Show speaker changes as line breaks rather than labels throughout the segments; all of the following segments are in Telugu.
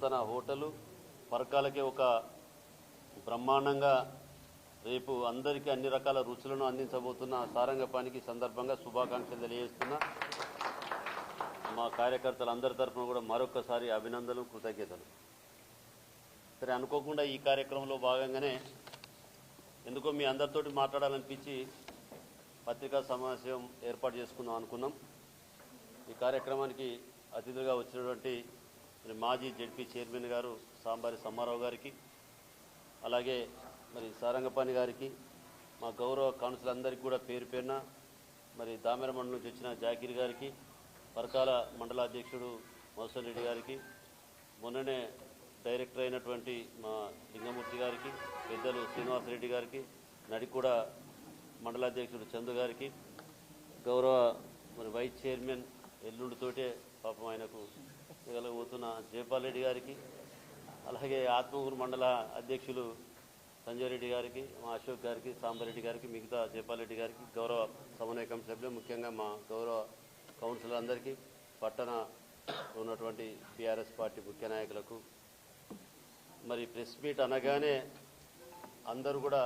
నూతన హోటలు పరకాలకే ఒక బ్రహ్మాండంగా రేపు అందరికీ అన్ని రకాల రుచులను అందించబోతున్న సారంగపానికి సందర్భంగా శుభాకాంక్షలు తెలియజేస్తున్నా. మా కార్యకర్తలందరి తరఫున కూడా మరొకసారి అభినందనలు కృతజ్ఞతలు. సరే అనుకోకుండా ఈ కార్యక్రమంలో భాగంగానే ఎందుకో మీ అందరితోటి మాట్లాడాలనిపించి పత్రికా సమావేశం ఏర్పాటు చేసుకుందాం అనుకున్నాం. ఈ కార్యక్రమానికి అతిథులుగా వచ్చినటువంటి మరి మాజీ జడ్పీ చైర్మన్ గారు సాంబారి సమ్మారావు గారికి అలాగే మరి సారంగపాణి గారికి మా గౌరవ కౌన్సిల్ అందరికీ కూడా పేరు పేరున మరి దామెర మండలం నుంచి వచ్చిన జాకీర్ గారికి పరకాల మండలాధ్యక్షుడు మోసన్ రెడ్డి గారికి మొన్ననే డైరెక్టర్ అయినటువంటి మా లింగమూర్తి గారికి పెద్దలు శ్రీనివాసరెడ్డి గారికి నడికూడ మండలాధ్యక్షుడు చందు గారికి గౌరవ మరి వైస్ చైర్మన్ ఎల్లుండితోటే పాపం ఆయనకు పోతున్న జయపాల్ రెడ్డి గారికి అలాగే ఆత్మకూరు మండల అధ్యక్షులు సంజయ్ రెడ్డి గారికి మా అశోక్ గారికి సాంబారెడ్డి గారికి మిగతా జయపాల్ రెడ్డి గారికి గౌరవ సమన్వయ కమిటీ సభ్యులు ముఖ్యంగా మా గౌరవ కౌన్సిలర్ అందరికీ పట్టణ ఉన్నటువంటి టీఆర్ఎస్ పార్టీ ముఖ్య నాయకులకు మరి ప్రెస్ మీట్ అనగానే అందరూ కూడా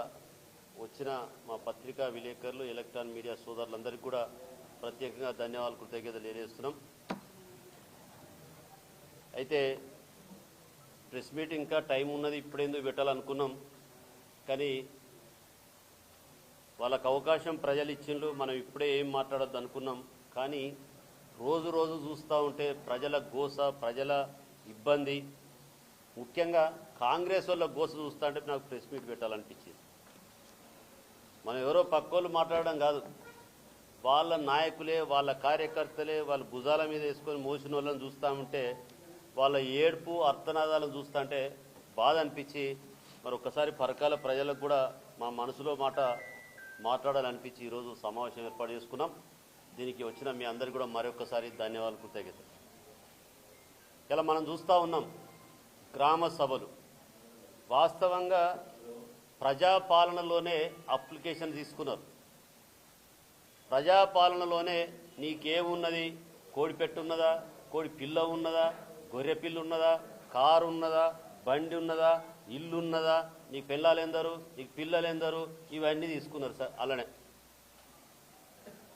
వచ్చిన మా పత్రికా విలేకరులు ఎలక్ట్రానిక్ మీడియా సోదరులందరికీ కూడా ప్రత్యేకంగా ధన్యవాదాలు కృతజ్ఞతలు తెలియజేస్తున్నాం. అయితే ప్రెస్ మీట్ ఇంకా టైం ఉన్నది ఇప్పుడేందుకు పెట్టాలనుకున్నాం. కానీ వాళ్ళకు అవకాశం ప్రజలు ఇచ్చిండ్రు మనం ఇప్పుడే ఏం మాట్లాడొద్దు అనుకున్నాం. కానీ రోజు రోజు చూస్తూ ఉంటే ప్రజల గోస ప్రజల ఇబ్బంది. ముఖ్యంగా కాంగ్రెస్ వాళ్ళ గోస చూస్తూ ఉంటే నాకు ప్రెస్ మీట్ పెట్టాలనిపించింది. మనం ఎవరో పక్కోళ్ళు మాట్లాడడం కాదు. వాళ్ళ నాయకులే వాళ్ళ కార్యకర్తలే వాళ్ళ భుజాల మీద వేసుకొని మోసిన వాళ్ళని చూస్తూ ఉంటే వాళ్ళ ఏడుపు అర్థనాదాలను చూస్తుంటే బాధ అనిపించి మరి ఒక్కసారి పరకాల ప్రజలకు కూడా మా మనసులో మాట మాట్లాడాలనిపించి ఈరోజు సమావేశం ఏర్పాటు చేసుకున్నాం. దీనికి వచ్చిన మీ అందరికీ కూడా మరొకసారి ధన్యవాదాలు కృతజ్ఞత ఇలా మనం చూస్తూ ఉన్నాం గ్రామ సభలు. వాస్తవంగా ప్రజాపాలనలోనే అప్లికేషన్ తీసుకున్నారు. ప్రజాపాలనలోనే నీకేమున్నది? కోడి పెట్టున్నదా కోడి పిల్ల ఉన్నదా? గొర్రెపిల్లు ఉన్నదా? కారు ఉన్నదా? బండి ఉన్నదా? ఇల్లు ఉన్నదా? నీకు పిల్లలెందరు? నీకు పిల్లలు ఎందరు ఇవన్నీ తీసుకున్నారు సార్ అలానే.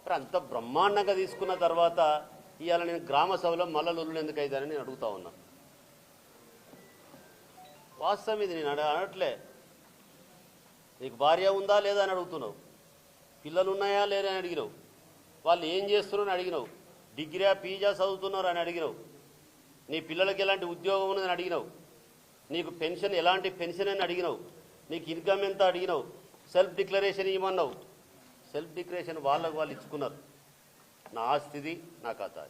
మరి అంత బ్రహ్మాండంగా తీసుకున్న తర్వాత ఇవాళ నేను గ్రామ సభలో మల్ల లొల్లు ఎందుకు అవుతానని నేను అడుగుతా ఉన్నా. వాస్తవం ఇది నేను అనట్లే. నీకు భార్య ఉందా లేదా అని అడుగుతున్నావు. పిల్లలు ఉన్నాయా లేరా అని అడిగినావు. వాళ్ళు ఏం చేస్తున్నారు అని అడిగినావు డిగ్రీయా పీజా చదువుతున్నారు అని అడిగినావు. నీ పిల్లలకి ఎలాంటి ఉద్యోగం ఉన్నదని అడిగినావు? నీకు పెన్షన్ ఎలాంటి పెన్షన్ అని అడిగినావు? నీకు ఇన్కమ్ ఎంత అడిగినావు? సెల్ఫ్ డిక్లరేషన్ ఇవ్వమన్నావు. సెల్ఫ్ డిక్లరేషన్ వాళ్ళకు వాళ్ళు ఇచ్చుకున్నారు. నా ఆస్తిది నా ఖాతా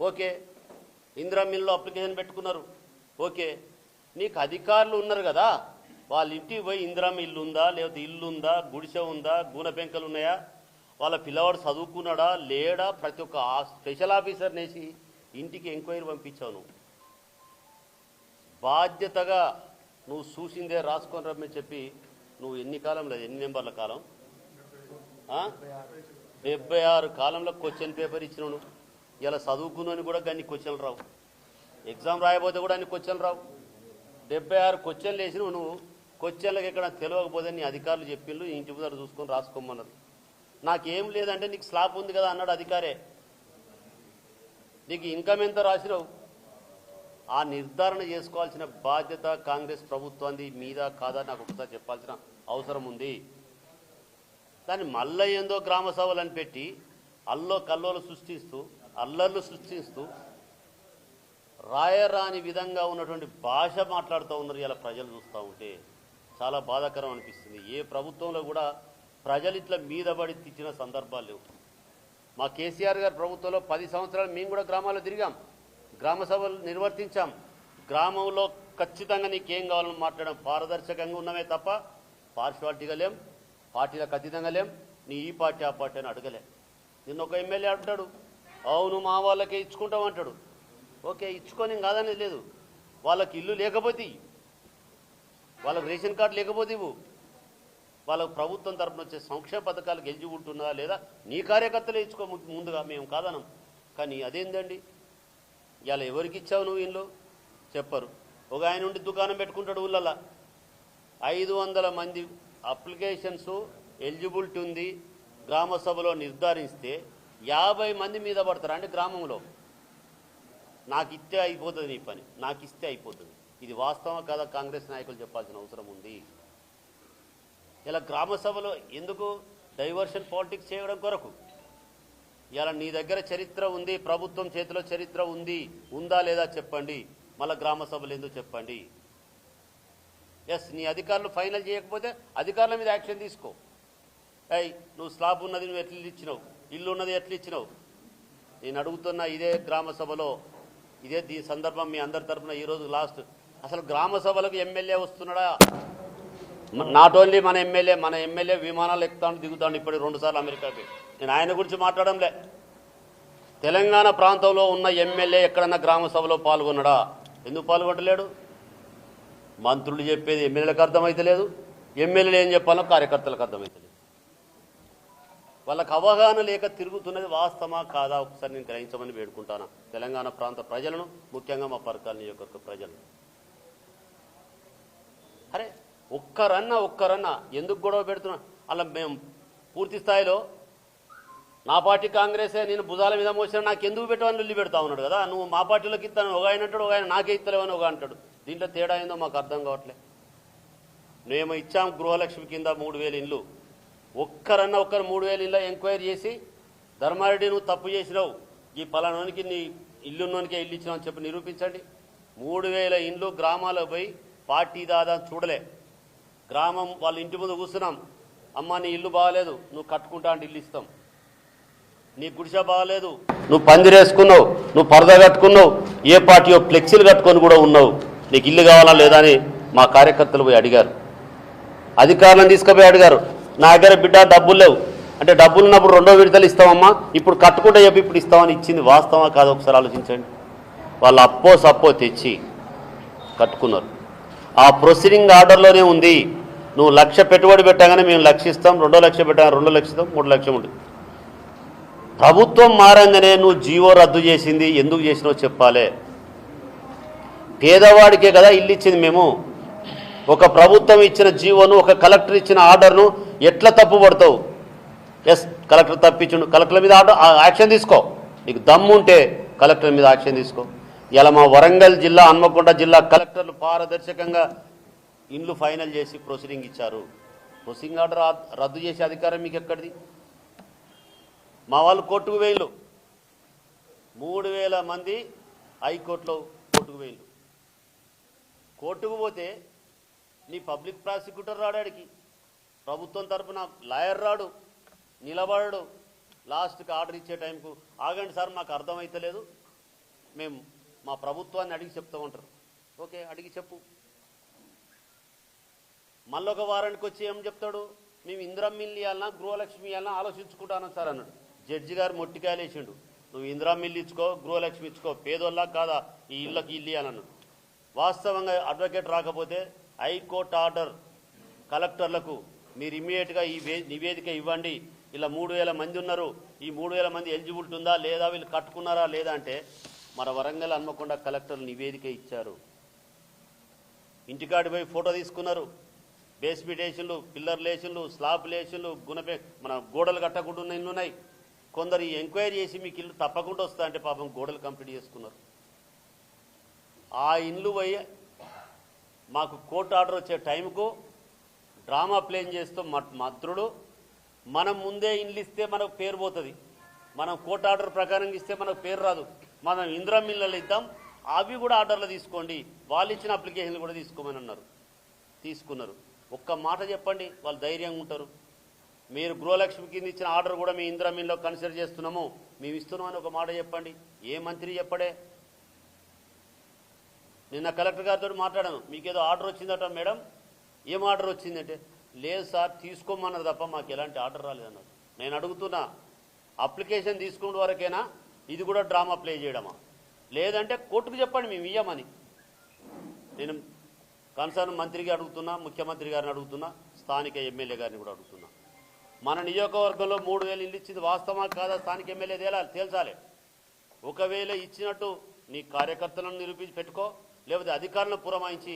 ఓకే ఇందిరా మిల్లో అప్లికేషన్ పెట్టుకున్నారు. ఓకే నీకు అధికారులు ఉన్నారు కదా? వాళ్ళ ఇంటికి పోయి ఇందిరా ఇల్లు ఉందా? లేకపోతే ఇల్లు ఉందా? గుడిసె ఉందా? గూనె పెంకలు ఉన్నాయా? వాళ్ళ పిల్లవాడు చదువుకున్నాడా? లేడా? ప్రతి ఒక్క స్పెషల్ ఆఫీసర్ నేసి ఇంటికి ఎంక్వైరీ పంపించావు నువ్వు. బాధ్యతగా నువ్వు చూసిందే రాసుకొని రమ్మని చెప్పి నువ్వు ఎన్ని కాలం లేదు ఎన్ని నెంబర్ల కాలం? డెబ్బై ఆరు కాలంలో క్వశ్చన్ పేపర్ ఇచ్చినాను ఇలా చదువుకున్నాను కూడా కానీ క్వశ్చన్లు రావు. ఎగ్జామ్ రాయబోతే కూడా అన్ని క్వశ్చన్లు రావు. డెబ్బై ఆరు క్వశ్చన్లు వేసినావు నువ్వు. క్వశ్చన్లకు ఎక్కడ తెలియకపోతే నీ అధికారులు చెప్పిండ్రు ఇంటి ముందర చూసుకొని రాసుకోమన్నారు. నాకేం లేదంటే నీకు స్లాబ్ ఉంది కదా అన్నాడు అధికారే. నీకు ఇన్కమ్ ఎంత రాసినావు? ఆ నిర్ధారణ చేసుకోవాల్సిన బాధ్యత కాంగ్రెస్ ప్రభుత్వాన్ని మీద కాదా నాకు ఒకసారి చెప్పాల్సిన అవసరం ఉంది. దాన్ని మళ్ళీ ఏందో గ్రామ సభలను పెట్టి అల్లో కల్లోలు సృష్టిస్తూ అల్లర్లు సృష్టిస్తూ రాయరాని విధంగా ఉన్నటువంటి భాష మాట్లాడుతూ ఉన్నారు ఇలా ప్రజలు చూస్తూ ఉంటే. చాలా బాధాకరం అనిపిస్తుంది. ఏ ప్రభుత్వంలో కూడా ప్రజలు ఇట్లా మీద పడి తెచ్చిన సందర్భాలు లేవు. మా కేసీఆర్ గారి ప్రభుత్వంలో పది సంవత్సరాలు మేము కూడా గ్రామాల్లో తిరిగాం. గ్రామ సభలు నిర్వర్తించాం. గ్రామంలో ఖచ్చితంగా నీకేం కావాలని మాట్లాడడం పారదర్శకంగా ఉన్నామే తప్ప పార్షాలిటీగా లేం పార్టీలకు అతీతంగా లేం నీ ఈ పార్టీ ఆ పార్టీ అని అడగలే. నిన్న ఒక ఎమ్మెల్యే అంటాడు అవును మా వాళ్ళకే ఇచ్చుకుంటాం అంటాడు. ఓకే ఇచ్చుకొని కాదనేది లేదు. వాళ్ళకి ఇల్లు లేకపోతే వాళ్ళకి రేషన్ కార్డు లేకపోతే ఇవ్వు. వాళ్ళకు ప్రభుత్వం తరపున వచ్చే సంక్షేమ పథకాలు గెలిచి ఉంటున్నా లేదా? నీ కార్యకర్తలు ఇచ్చుకో ముందుగా మేము కాదనం. కానీ అదేందండి? ఇలా ఎవరికి ఇచ్చావు నువ్వు ఇంట్లో చెప్పరు. ఒక ఆయన ఉండి దుకాణం పెట్టుకుంటాడు ఊళ్ళలా ఐదు వందల మంది అప్లికేషన్స్ ఎలిజిబిలిటీ ఉంది గ్రామ సభలో నిర్ధారిస్తే యాభై మంది మీద పడతారు అంటే గ్రామంలో? నాకు ఇస్తే అయిపోతుంది నీ పని. నాకు ఇస్తే అయిపోతుంది. ఇది వాస్తవం కదా? కాంగ్రెస్ నాయకులు చెప్పాల్సిన అవసరం ఉంది. ఇలా గ్రామ సభలో ఎందుకు డైవర్షన్ పాలిటిక్స్ చేయడం కొరకు? ఇలా నీ దగ్గర చరిత్ర ఉంది ప్రభుత్వం చేతిలో చరిత్ర ఉంది ఉందా లేదా చెప్పండి. మళ్ళీ గ్రామ సభలు ఎందుకు చెప్పండి? ఎస్ నీ అధికారులు ఫైనల్ చేయకపోతే అధికారుల మీద యాక్షన్ తీసుకో. అయ్యి నువ్వు స్లాబ్ ఉన్నది నువ్వు ఎట్లా ఇచ్చినావు? ఇల్లు ఉన్నది ఎట్లా ఇచ్చినావు? నేను అడుగుతున్న ఇదే గ్రామ సభలో ఇదే దీని సందర్భం మీ అందరి తరఫున ఈరోజు లాస్ట్. అసలు గ్రామ సభలకు ఎమ్మెల్యే వస్తున్నాడా? నాట్ ఓన్లీ మన ఎమ్మెల్యే మన ఎమ్మెల్యే విమానాలు ఎక్కుతాను దిగుతాను ఇప్పుడు రెండుసార్లు అమెరికాకి. నేను ఆయన గురించి మాట్లాడంలే. తెలంగాణ ప్రాంతంలో ఉన్న ఎమ్మెల్యే ఎక్కడన్నా గ్రామ సభలో పాల్గొన్నాడా? ఎందుకు పాల్గొనలేడు మంత్రులు చెప్పేది ఎమ్మెల్యేలకు అర్థమైతలేదు ఎమ్మెల్యేలు ఏం చెప్పాలో కార్యకర్తలకు అర్థమైతలేదు వాళ్ళకు అవగాహన లేక తిరుగుతున్నది వాస్తవమా కాదా? ఒకసారి నేను గ్రహించమని వేడుకుంటాను. తెలంగాణ ప్రాంత ప్రజలను ముఖ్యంగా మా పరకాల నియోజకవర్గ ప్రజలను. అరే ఒక్కరన్నా ఒక్కరన్నా ఎందుకు గొడవ పెడుతున్నా? అలా మేము పూర్తి స్థాయిలో నా పార్టీ కాంగ్రెసే నేను భుజాల మీద మోసిన నాకు ఎందుకు పెట్టవని లొల్లి పెడతా ఉన్నాడు కదా? నువ్వు మా పార్టీలోకి ఇస్తాను ఒక ఆయన అంటాడు ఒక ఆయన నాకే ఇస్తలేవని ఒక అంటాడు. దీంట్లో తేడా ఏందో మాకు అర్థం కావట్లే. మేము ఇచ్చాం గృహలక్ష్మి కింద మూడు వేలు ఇండ్లు. ఒక్కరన్నా ఒక్కరు మూడు వేలు ఇళ్ళ ఎంక్వైరీ చేసి ధర్మారెడ్డి నువ్వు తప్పు చేసినావు ఈ పలానానికి నీ ఇల్లున్నోనికే ఇల్లు ఇచ్చినావు అని చెప్పి నిరూపించండి. మూడు వేల ఇండ్లు గ్రామాలకు పోయి పార్టీ దాదా అని చూడలే. గ్రామం వాళ్ళ ఇంటి ముందు కూర్చున్నాం. అమ్మ నీ ఇల్లు బాగాలేదు నువ్వు కట్టుకుంటా అంటే ఇల్లు ఇస్తాం. నీ గుడిసె బాగాలేదు నువ్వు పందిరేసుకున్నావు నువ్వు పరద కట్టుకున్నావు ఏ పార్టీయో ఫ్లెక్సీలు కట్టుకొని కూడా ఉన్నావు. నీకు ఇల్లు కావాలా లేదా అని మా కార్యకర్తలు పోయి అడిగారు. అధికారులను తీసుకుపోయి అడిగారు. నా దగ్గర బిడ్డ డబ్బులు లేవు. అంటే డబ్బులు ఉన్నప్పుడు రెండో విడతలు ఇస్తామమ్మా ఇప్పుడు కట్టుకుంటే చెప్పి ఇప్పుడు ఇస్తామని ఇచ్చింది వాస్తవా కాదు ఒకసారి ఆలోచించండి. వాళ్ళు అప్పో సప్పో తెచ్చి కట్టుకున్నారు. ఆ ప్రొసీడింగ్ ఆర్డర్లోనే ఉంది. నువ్వు లక్ష పెట్టుబడి పెట్టగానే మేము లక్షిస్తాం రెండో లక్ష పెట్టాం రెండో లక్షిస్తాం మూడు లక్షలు ఉంటుంది. ప్రభుత్వం మారంగానే నువ్వు జీవో రద్దు చేసింది ఎందుకు చేసినో చెప్పాలే. పేదవాడికే కదా ఇల్లు ఇచ్చింది మేము. ఒక ప్రభుత్వం ఇచ్చిన జీవోను ఒక కలెక్టర్ ఇచ్చిన ఆర్డర్ను ఎట్లా తప్పు పడతావు? ఎస్ కలెక్టర్ తప్పించుండు. కలెక్టర్ మీద ఆర్డర్ ఆ, యాక్షన్ తీసుకో. నీకు దమ్ము ఉంటే కలెక్టర్ మీద యాక్షన్ తీసుకో. ఇలా మా వరంగల్ జిల్లా హన్మకొండ జిల్లా కలెక్టర్లు పారదర్శకంగా ఇండ్లు ఫైనల్ చేసి ప్రొసీడింగ్ ఇచ్చారు. ప్రొసీడింగ్ ఆర్డర్ రద్దు చేసే అధికారం మీకు ఎక్కడిది? మా వాళ్ళు కోర్టుకు వేయలు మూడు వేల మంది హైకోర్టులో కోర్టుకు వేయలు కోర్టుకు పోతే నీ పబ్లిక్ ప్రాసిక్యూటర్ రాడాడికి ప్రభుత్వం తరపున లాయర్ రాడు నిలబడడు. లాస్ట్కి ఆర్డర్ ఇచ్చే టైంకు ఆగండి సార్ మాకు అర్థమైతలేదు. మేము మా ప్రభుత్వాన్ని అడిగి చెప్తామంటారు ఓకే అడిగి చెప్పు. మళ్ళీ ఒక వారానికి వచ్చి ఏం చెప్తాడు? మేము ఇందిరం మిల్లు ఇవ్వాలన్నా గృహలక్ష్మి ఇవ్వాలన్నా ఆలోచించుకుంటాను సార్ అన్నాడు. జడ్జి గారు మొట్టికాయలు వేసిండు నువ్వు ఇందిరం మిల్లు ఇచ్చుకో గృహలక్ష్మి ఇచ్చుకో పేదోళ్ళ కాదా ఈ ఇళ్ళకి ఇల్లు అన్నాడు. వాస్తవంగా అడ్వకేట్ రాకపోతే హైకోర్టు ఆర్డర్ కలెక్టర్లకు మీరు ఇమ్మీడియట్గా ఈ నివేదిక ఇవ్వండి. ఇలా మూడు వేల మంది ఉన్నారు. ఈ మూడు వేల మంది ఎలిజిబిలిటీ ఉందా? లేదా? వీళ్ళు కట్టుకున్నారా? లేదా అంటే మన వరంగల్ హన్మకొండ కలెక్టర్లు నివేదిక ఇచ్చారు. ఇంటికాడి పోయి ఫోటో తీసుకున్నారు. బేస్మెంట్ వేసిండ్లు పిల్లర్ లేషన్లు స్లాబ్ లేషన్లు గుణపే మన గోడలు కట్టకుండా ఇల్లు ఉన్నాయి. కొందరు ఎంక్వైరీ చేసి మీకు ఇల్లు తప్పకుండా వస్తా అంటే పాపం గోడలు కంప్లీట్ చేసుకున్నారు. ఆ ఇండ్లు పోయి మాకు కోర్టు ఆర్డర్ వచ్చే టైంకు డ్రామా ప్లేన్ చేస్తూ మట్- మంత్రులు మనం ముందే ఇండ్లు ఇస్తే మనకు పేరు పోతుంది. మనం కోర్టు ఆర్డర్ ప్రకారం ఇస్తే మనకు పేరు రాదు. మనం ఇందిరా మిల్లలు ఇద్దాం. అవి కూడా ఆర్డర్లు తీసుకోండి. వాళ్ళు ఇచ్చిన అప్లికేషన్లు కూడా తీసుకోమని అన్నారు. తీసుకున్నారు. ఒక్క మాట చెప్పండి. వాళ్ళు ధైర్యంగా ఉంటారు. మీరు గృహలక్ష్మి కింద ఇచ్చిన ఆర్డర్ కూడా మీ ఇందిరా మిల్లో కన్సిడర్ చేస్తున్నాము. మేము ఇస్తున్నామని ఒక మాట చెప్పండి. ఏ మంత్రి చెప్పడే? నిన్న కలెక్టర్ గారితో మాట్లాడాను. మీకేదో ఆర్డర్ వచ్చిందట మేడం. ఏం ఆర్డర్ వచ్చిందంటే లేదు సార్ తీసుకోమన్నారు తప్ప మాకు ఎలాంటి ఆర్డర్ రాలేదన్నారు. నేను అడుగుతున్నా అప్లికేషన్ తీసుకున్న వరకేనా? ఇది కూడా డ్రామా ప్లే చేయడమా? లేదంటే కోర్టుకు చెప్పండి మేము ఇయ్యమని. నేను కన్సర్న్ మంత్రికి అడుగుతున్నా ముఖ్యమంత్రి గారిని అడుగుతున్నా స్థానిక ఎమ్మెల్యే గారిని కూడా అడుగుతున్నా. మన నియోజకవర్గంలో మూడు వేలు ఇల్లు ఇచ్చింది వాస్తవా కాదా? స్థానిక ఎమ్మెల్యే తేలాలి తేల్చాలి. ఒకవేళ ఇచ్చినట్టు నీ కార్యకర్తలను నిరూపించి పెట్టుకో లేకపోతే అధికారులను పురమాయించి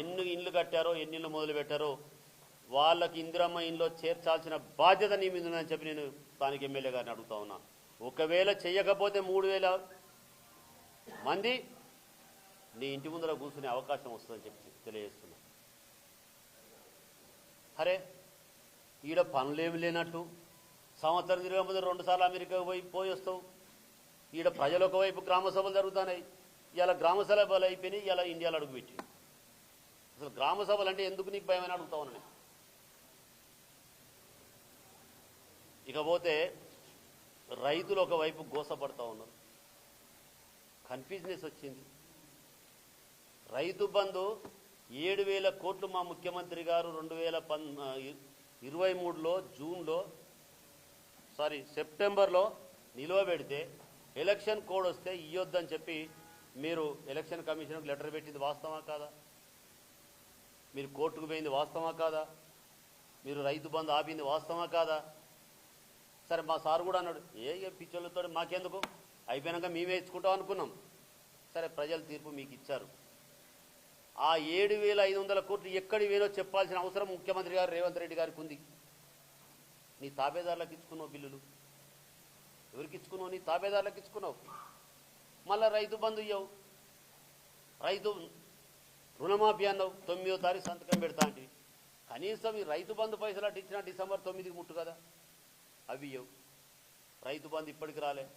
ఎన్ని ఇండ్లు కట్టారో ఎన్ని ఇళ్ళు మొదలు పెట్టారో వాళ్ళకి ఇందిరమ్మ ఇంట్లో చేర్చాల్సిన బాధ్యత నీ మీద ఉందని చెప్పి నేను స్థానిక ఎమ్మెల్యే గారిని అడుగుతా ఉన్నా. ఒకవేళ చేయకపోతే మూడు వేల మంది నీ ఇంటి ముందర కూర్చునే అవకాశం వస్తుందని చెప్పి తెలియజేస్తున్నా. అరే ఈడ పనులేమి లేనట్టు. సంవత్సరం తిరగకపోతే ముందు రెండుసార్లు అమెరికా పోయి పోయి వస్తావు. ఈడ ప్రజలు ఒకవైపు గ్రామ సభలు జరుగుతున్నాయి. ఇలా గ్రామ సభలు అయిపోయినాయి ఇలా ఇండియాలో అడుగుపెట్టి అసలు గ్రామ సభలు అంటే ఎందుకు నీకు భయమని అడుగుతా ఉన్నాను ఇకపోతే రైతులు ఒకవైపు గోసపడతా ఉన్నారు. కన్ఫ్యూజ్నెస్ వచ్చింది. రైతు బంధు ఏడు వేల కోట్లు మా ముఖ్యమంత్రి గారు రెండు వేల పన్ ఇరవై మూడులో జూన్లో సారీ సెప్టెంబర్లో నిలువ పెడితే ఎలక్షన్ కోడ్ వస్తే ఇయ్యొద్దని చెప్పి మీరు ఎలక్షన్ కమిషన్కి లెటర్ పెట్టింది వాస్తవా కాదా? మీరు కోర్టుకు పోయింది వాస్తవా కాదా? మీరు రైతు బంధు ఆపింది వాస్తవా కాదా? సరే మా సార్ కూడా అన్నాడు ఏ ఏ పిచ్చోళ్ళతో మాకెందుకు? అయిపోయినాక మేమే ఇచ్చుకుంటాం అనుకున్నాం. సరే ప్రజల తీర్పు మీకు ఇచ్చారు. ఆ ఏడు వేల ఐదు వందల కోట్లు ఎక్కడి వేలో చెప్పాల్సిన అవసరం ముఖ్యమంత్రి గారు రేవంత్ రెడ్డి గారికి ఉంది. నీ తాబేదారులకు ఇచ్చుకున్నావు బిల్లులు. ఎవరికి ఇచ్చుకున్నావు? నీ తాబేదారులకు ఇచ్చుకున్నావు. మళ్ళా రైతు బంధు ఇవ్వవు రైతు రుణమాఫీ అన్నావు. తొమ్మిదో తారీఖు సంతకం పెడతా అంటే. కనీసం ఈ రైతు బంధు పైసలు అట్టించిన ఇచ్చిన డిసెంబర్ తొమ్మిదికి ముట్టు కదా. అవి రైతు బంధు ఇప్పటికి రాలే.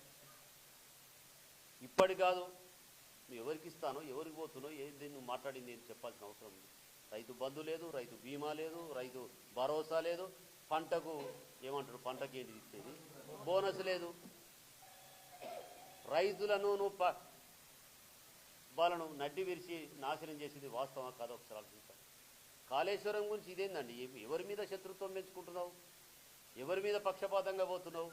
ఇప్పటి కాదు నువ్వు ఎవరికి ఇస్తానో ఎవరికి పోతునో ఏంది నువ్వు మాట్లాడింది ఏం చెప్పాల్సిన అవసరం ఉంది. రైతు బంధు లేదు రైతు బీమా లేదు రైతు భరోసా లేదు. పంటకు ఏమంటారు పంటకి ఏంటి ఇచ్చేది? బోనస్ లేదు. రైతులను నువ్వు ప- వాళ్ళను నడ్డి విరిచి నాశనం చేసేది వాస్తవం కాదు ఒకసారి ఆలోచించాలి. కాళేశ్వరం గురించి ఇదేందండి? ఎవరి మీద శత్రుత్వం పెంచుకుంటున్నావు? ఎవరి మీద పక్షపాతంగా పోతున్నావు?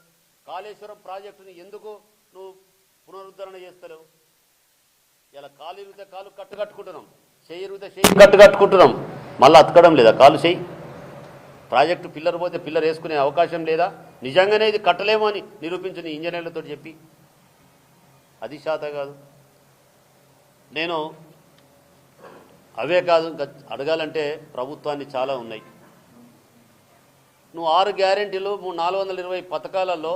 కాళేశ్వరం ప్రాజెక్టుని ఎందుకు నువ్వు పునరుద్ధరణ చేస్తలేవు? ఇలా కాలు ఇరిగితే కాలు కట్టు కట్టుకుంటున్నాం చెయ్యి ఇరిగితే చెయ్యి కట్టు కట్టుకుంటున్నాం మళ్ళీ అతకడం లేదా? కాలు చేయి. ప్రాజెక్టు పిల్లర్ పోతే పిల్లర్ వేసుకునే అవకాశం లేదా? నిజంగానే ఇది కట్టలేము అని నిరూపించిన ఇంజనీర్లతో చెప్పి. అది శాత కాదు. నేను అవే కాదు ఇంకా అడగాలంటే ప్రభుత్వాన్ని చాలా ఉన్నాయి. నువ్వు ఆరు గ్యారెంటీలు మూడు నాలుగు వందల ఇరవై పథకాలలో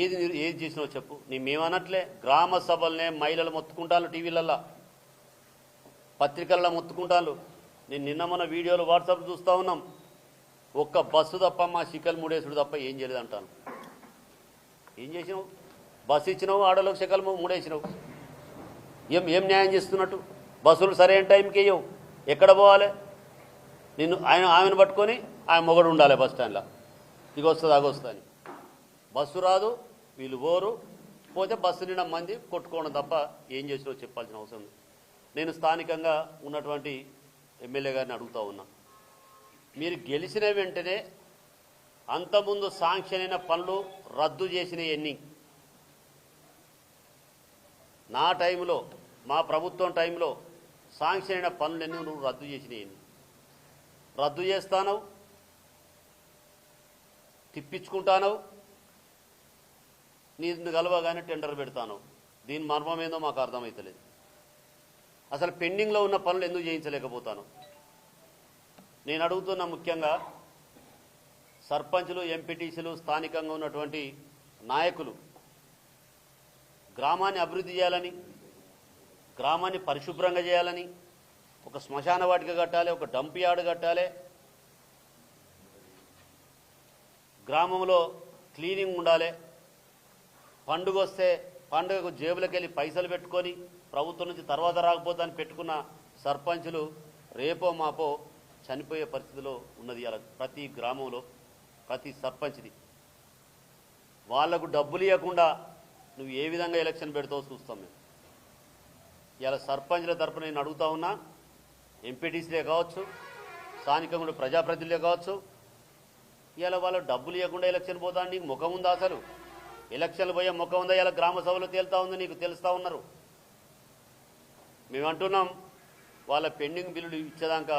ఏది ఏది చేసినావు చెప్పు. నీ మేమనట్లే గ్రామ సభలనే మహిళలు మొత్తుకుంటాను టీవీలల్లో. పత్రికల్లో మొత్తుకుంటాను నేను నిన్న మన వీడియోలు వాట్సాప్ చూస్తూ ఉన్నాం. ఒక్క బస్సు తప్ప మా శికల్ మూడేసుడు తప్ప ఏం చేయలేదు అంటాను ఏం చేసినావు? బస్సు ఇచ్చినావు ఆడలోకి శకల్ మూడేసినావు. ఏం ఏం న్యాయం చేస్తున్నట్టు? బస్సులు సరైన టైంకి వేయవు ఎక్కడ పోవాలి? నిన్ను ఆయన ఆమెను పట్టుకొని ఆయన మొగడు ఉండాలి బస్ స్టాండ్లో. ఇక వస్తుంది అగొస్తుంది బస్సు రాదు వీళ్ళు పోరు. పోతే బస్సు నిండా మంది కొట్టుకోవడం తప్ప ఏం చేసినో చెప్పాల్సిన అవసరం నేను స్థానికంగా ఉన్నటువంటి ఎమ్మెల్యే గారిని అడుగుతా ఉన్నా. మీరు గెలిచిన వెంటనే అంతకుముందు శాంక్షన్ అయిన పనులు రద్దు చేసిన ఎన్ని? నా టైంలో మా ప్రభుత్వం టైంలో శాంక్షన్ అయిన పనులన్నీ నువ్వు రద్దు చేసినాయి రద్దు చేస్తానవు తిప్పించుకుంటానవు నీను కలవగానే టెండర్ పెడతాను. దీని మర్మం ఏందో మాకు అర్థమవుతలేదు అసలు పెండింగ్లో ఉన్న పనులు ఎందుకు చేయించలేకపోతాను? నేను అడుగుతున్న ముఖ్యంగా సర్పంచ్లు ఎంపీటీసీలు స్థానికంగా ఉన్నటువంటి నాయకులు గ్రామాన్ని అభివృద్ధి చేయాలని గ్రామాన్ని పరిశుభ్రంగా చేయాలని ఒక శ్మశాన వాటిక కట్టాలి ఒక డంప్ యార్డ్ కట్టాలి. గ్రామంలో క్లీనింగ్ ఉండాలి. పండుగ వస్తే పండుగకు జేబులకు వెళ్ళి పైసలు పెట్టుకొని ప్రభుత్వం నుంచి తర్వాత రాకపోతే అని పెట్టుకున్న సర్పంచులు రేపో మాపో చనిపోయే పరిస్థితిలో ఉన్నది అలా ప్రతి గ్రామంలో ప్రతి సర్పంచ్ది. వాళ్ళకు డబ్బులు ఇవ్వకుండా నువ్వు ఏ విధంగా ఎలక్షన్ పెడతావో చూస్తాం మేము. ఇలా సర్పంచ్ల తరపున నేను అడుగుతా ఉన్నా ఎంపీటీసీలే కావచ్చు స్థానికంగా ప్రజాప్రతినిధులే కావచ్చు. ఇలా వాళ్ళు డబ్బులు ఇవ్వకుండా ఎలక్షన్ పోతా నీకు ముఖం ఉందా అసలు? ఎలక్షన్లు పోయే ముఖం ఉందా? ఇలా గ్రామ సభలో తేలుతా ఉంది నీకు తెలుస్తూ ఉన్నారు. మేము అంటున్నాం వాళ్ళ పెండింగ్ బిల్లులు ఇచ్చేదాకా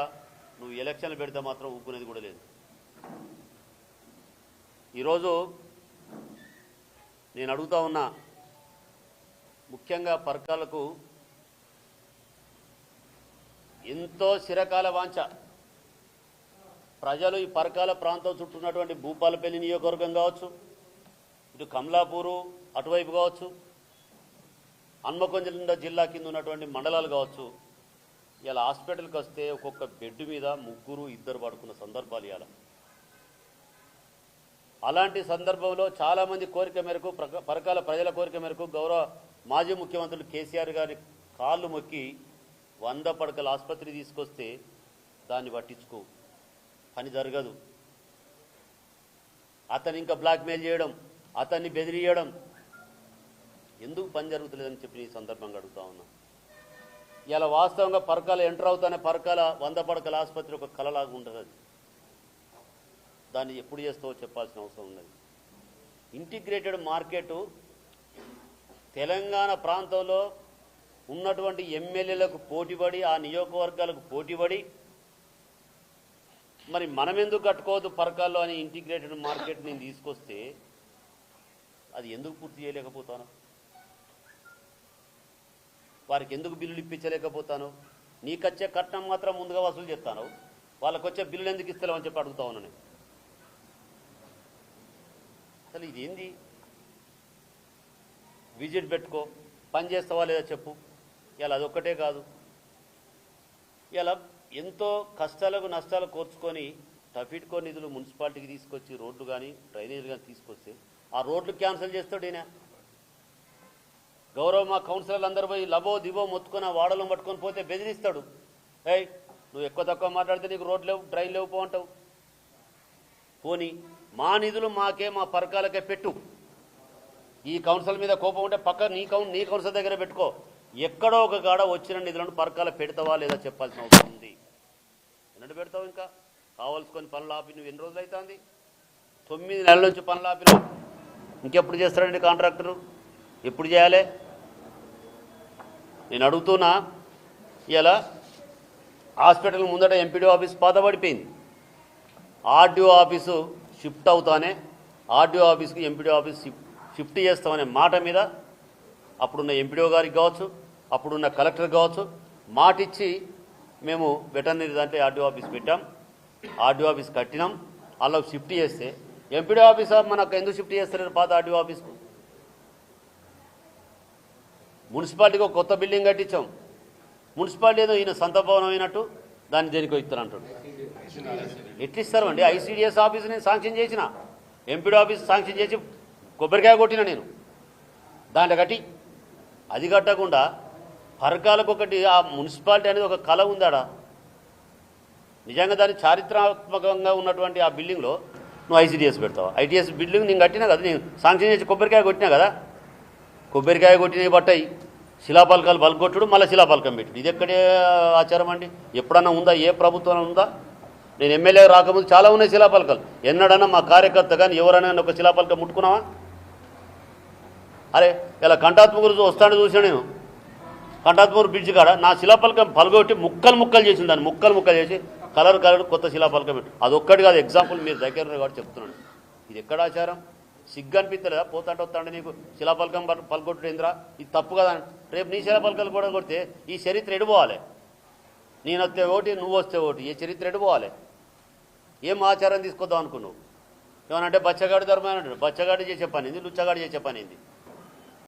నువ్వు ఎలక్షన్లు పెడితే మాత్రం ఊపుకునేది కూడా లేదు. ఈరోజు నేను అడుగుతా ఉన్నా ముఖ్యంగా పర్కాలకు ఎంతో చిరకాల వాంఛ. ప్రజలు ఈ పరకాల ప్రాంతం చుట్టూ ఉన్నటువంటి భూపాలపల్లి నియోజకవర్గం కావచ్చు ఇటు కమలాపూరు అటువైపు కావచ్చు హన్మకొండ జిల్లా కింద ఉన్నటువంటి మండలాలు కావచ్చు. ఇలా హాస్పిటల్కి వస్తే ఒక్కొక్క బెడ్ మీద ముగ్గురు ఇద్దరు పడుకున్న సందర్భాలు ఇవాళ. అలాంటి సందర్భంలో చాలామంది కోరిక మేరకు ప్రక- పరకాల ప్రజల కోరిక మేరకు గౌరవ మాజీ ముఖ్యమంత్రులు కేసీఆర్ గారి కాళ్ళు మొక్కి వంద పడకల ఆసుపత్రి తీసుకొస్తే దాన్ని పట్టించుకో. పని జరగదు. అతను ఇంకా బ్లాక్మెయిల్ చేయడం అతన్ని బెదిరియడం ఎందుకు పని జరుగుతలేదని చెప్పి ఈ సందర్భంగా అడుగుతా ఉన్నా. ఇలా వాస్తవంగా పరకాల ఎంటర్ అవుతానే పరకాల వంద పడకల ఆసుపత్రి ఒక కలలాగా ఉంటుంది అది. దాన్ని ఎప్పుడు చేస్తావో చెప్పాల్సిన అవసరం ఉన్నది ఇంటిగ్రేటెడ్ మార్కెట్ తెలంగాణ ప్రాంతంలో ఉన్నటువంటి ఎమ్మెల్యేలకు పోటీపడి ఆ నియోజకవర్గాలకు పోటీపడి మరి మనం ఎందుకు కట్టుకోవద్దు పరకాల్లో అని ఇంటిగ్రేటెడ్ మార్కెట్ నేను తీసుకొస్తే అది ఎందుకు పూర్తి చేయలేకపోతాను? వారికి ఎందుకు బిల్లులు ఇప్పించలేకపోతాను? నీకు వచ్చే కట్నం మాత్రం ముందుగా వసూలు చేస్తాను. వాళ్ళకు వచ్చే బిల్లులు ఎందుకు ఇస్తలేవు అని చెప్పి అడుగుతా ఉన్నాను నేను. అసలు ఇది ఏంది విజిట్ పెట్టుకో. పని చేస్తావా లేదా చెప్పు. ఇలా అదొక్కటే కాదు. ఇలా ఎంతో కష్టాలకు నష్టాలు కోర్చుకొని టఫిట్కో నిధులు మున్సిపాలిటీకి తీసుకొచ్చి రోడ్లు కానీ డ్రైనేజీలు కానీ తీసుకొస్తే ఆ రోడ్లు క్యాన్సిల్ చేస్తాడు ఈయన. గౌరవ మా కౌన్సిలర్లు అందరూ పోయి లబో దిబో మొత్తుకొని ఆ వాడలో పట్టుకొని పోతే బెదిరిస్తాడు. ఏయ్ నువ్వు ఎక్కువ తక్కువ మాట్లాడితే నీకు రోడ్ లేవు డ్రైన్ లేవు పోంటావు పోనీ పోని మా నిధులు మాకే మా పరకాలకే పెట్టు. ఈ కౌన్సిల్ మీద కోపం ఉంటే పక్క నీ కౌన్ నీ కౌన్సిల్ దగ్గర పెట్టుకో. ఎక్కడో ఒక కాడ వచ్చిన నిధులను పరకాల పెడతావా లేదా చెప్పాల్సిన అవసరం ఉంది. ఎన్నడు పెడతావు ఇంకా? కావాల్సుకొని పనులు ఆపి నువ్వు ఎన్ని రోజులు అవుతుంది? తొమ్మిది నెలల నుంచి పనులు ఆపినావు. ఇంకెప్పుడు చేస్తాడండి కాంట్రాక్టరు? ఎప్పుడు చేయాలి? నేను అడుగుతున్నా ఇలా హాస్పిటల్ ముందట ఎంపీడీ ఆఫీస్ పాతబడిపోయింది. ఆర్డీఓ ఆఫీసు షిఫ్ట్ అవుతానే ఆర్డీఓ ఆఫీస్కి ఎంపీడీ ఆఫీస్ షిఫ్ట్ షిఫ్ట్ చేస్తామనే మాట మీద అప్పుడున్న ఎంపీడీఓ గారికి కావచ్చు అప్పుడున్న కలెక్టర్ కావచ్చు మాటిచ్చి మేము వెటర్నరీ దాంట్లో ఆర్డీఓ ఆఫీస్ పెట్టాం ఆర్డీఓ ఆఫీస్ కట్టినాం. అలా షిఫ్ట్ చేస్తే ఎంపీడీ ఆఫీస్ మనకు ఎందుకు షిఫ్ట్ చేస్తారు పాత ఆర్డీఓ ఆఫీస్కు? మున్సిపాలిటీకి ఒక కొత్త బిల్డింగ్ కట్టించాం. మున్సిపాలిటీ ఏదో ఈయన సొంత భవనం అయినట్టు దాన్ని దేనికి ఇస్తారు అంటాడు. ఎట్లా ఇస్తారండి ఐసీడీఎస్ ఆఫీస్ నేను శాంక్షన్ చేసిన ఎంపీడీ ఆఫీస్ శాంక్షన్ చేసి కొబ్బరికాయ కొట్టిన నేను. దాంట్లో కట్టి అది కట్టకుండా పరకాలకు ఒకటి ఆ మున్సిపాలిటీ అనేది ఒక కళ ఉందాడా? నిజంగా దాని చారిత్రాత్మకంగా ఉన్నటువంటి ఆ బిల్డింగ్లో నువ్వు ఐసీడీఎస్ పెడతావు? ఐటీఎస్ బిల్డింగ్ నేను కట్టినా కదా నేను శాంక్షన్ చేసి కొబ్బరికాయ కొట్టినా కదా? కొబ్బరికాయ కొట్టినవి పట్టాయి శిలాపలకాలు బలగొట్టుడు మళ్ళీ శిలాపలకం పెట్టుడు. ఇది ఎక్కడే ఆచారం అండి? ఎప్పుడన్నా ఉందా? ఏ ప్రభుత్వం ఉందా? నేను ఎమ్మెల్యే రాకముందు చాలా ఉన్నాయి శిలాపలకాలు ఎన్నడన్నా మా కార్యకర్త కానీ ఎవరైనా ఒక శిలాపలకం ముట్టుకున్నావా? అరే ఇలా కంఠాత్మకుడు వస్తాను చూసాను నేను. కంఠాత్మూరు బ్రిడ్జ్ కాడ నా శిలాపలకం పలగొట్టి ముక్కలు ముక్కలు చేసింది దాన్ని ముక్కలు ముక్కలు చేసి కలర్ కలర్ కొత్త శిలాపలకం అదొక్కటి కాదు ఎగ్జాంపుల్ మీరు దగ్గర కాబట్టి చెప్తున్నాను. ఇది ఎక్కడ ఆచారం? సిగ్గు అనిపించలేదా పోతాంటే వస్తాడు నీకు శిలాపలకం పల్- ఇది తప్పు కదా అని. రేపు నీ శిలాపలకాలు కూడా కొడితే ఈ చరిత్ర ఎడిపోవాలి. నేను వస్తే ఒకటి నువ్వు వస్తే ఒకటి ఈ చరిత్ర ఎడిపోవాలి. ఏం ఆచారం తీసుకొద్దాం అనుకున్నావు? ఏమనంటే బచ్చగాడి ధర్మం అంటాడు. బచ్చగాడి చేసే పని ఇది లుచ్చగాడి చేసే పని ఇది